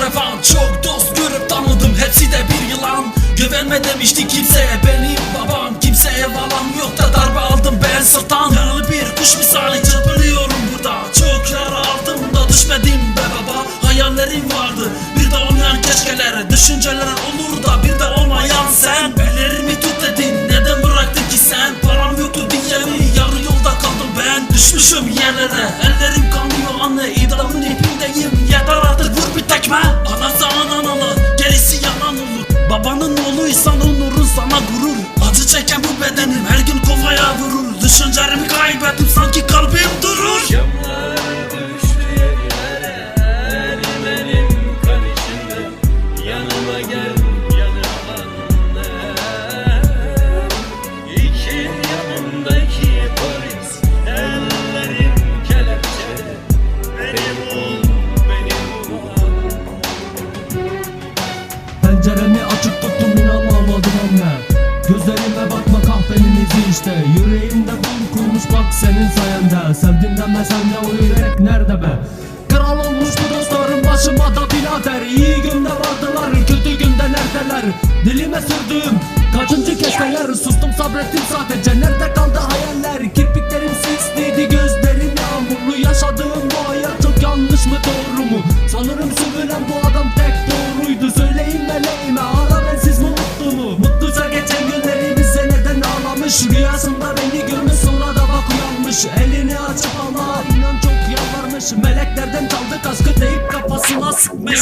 revan Çok dost görüp tanıdım. Hepsi de bir yılan. Güvenme demişti kimseye. Benim babam Kimseye valam yok da darbe aldım. Ben sırttan Yaralı bir kuş misali çırpınıyorum burada. Çok yara aldım da düşmedim be baba. Hayallerim vardı. Bir de olmayan keşkeler Düşünceler olur da bir de olmayan sen. Ellerimi tut dedin neden bıraktın ki sen? Param yoktu diye yarı yolda kaldım ben. Düşmüşüm yerlere ellerim Penceremi açık tuttum inanamadım anne. Gözlerime bakma kahvenin izi işte. Yüreğimde kul kurmuş bak senin sayende. Sevdim deme sen de o yürek nerede be? Kral olmuş bu dostlarım başıma da birader. İyi günde vardılar kötü günde neredeler? Dilime sürdüğüm kaçıncı keşkeler Sustum sabrettim sadece. Nerede kaldı hayaller? Kirpiklerim sisliydi gözlerim yağmurlu. Yaşadığım bu hayat çok yanlış mı doğru mu? Sanırım Meleklerden çaldı kaskı deyip kafasına sıkmış